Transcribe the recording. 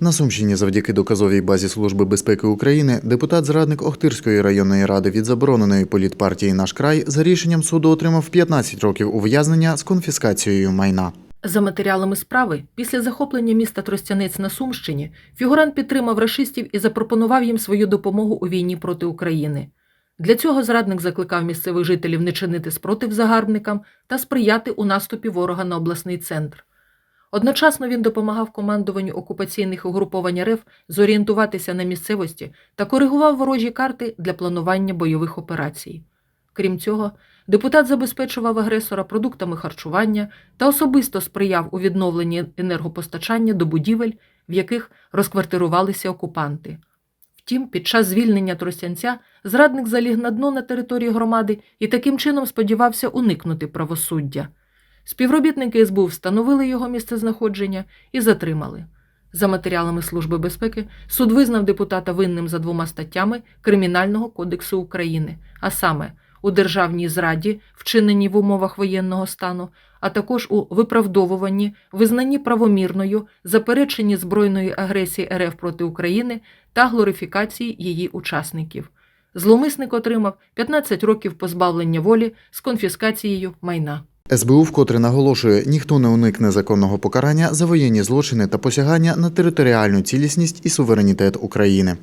На Сумщині завдяки доказовій базі Служби безпеки України депутат-зрадник Охтирської районної ради від забороненої політпартії Наш край за рішенням суду отримав 15 років ув'язнення з конфіскацією майна. За матеріалами справи, після захоплення міста Тростянець на Сумщині, фігурант підтримав рашистів і запропонував їм свою допомогу у війні проти України. Для цього зрадник закликав місцевих жителів не чинити спротив загарбникам та сприяти у наступі ворога на обласний центр. Одночасно він допомагав командуванню окупаційних угруповань РФ зорієнтуватися на місцевості та коригував ворожі карти для планування бойових операцій. Крім цього, депутат забезпечував агресора продуктами харчування та особисто сприяв у відновленні енергопостачання до будівель, в яких розквартирувалися окупанти. Втім, під час звільнення Тростянця зрадник заліг на дно на території громади і таким чином сподівався уникнути правосуддя. Співробітники СБУ встановили його місцезнаходження і затримали. За матеріалами Служби безпеки суд визнав депутата винним за двома статтями Кримінального кодексу України, а саме у державній зраді, вчиненій в умовах воєнного стану, а також у виправдовуванні, визнанні правомірною, запереченні збройної агресії РФ проти України та глорифікації її учасників. Зловмисник отримав 15 років позбавлення волі з конфіскацією майна. СБУ вкотре наголошує, ніхто не уникне законного покарання за воєнні злочини та посягання на територіальну цілісність і суверенітет України.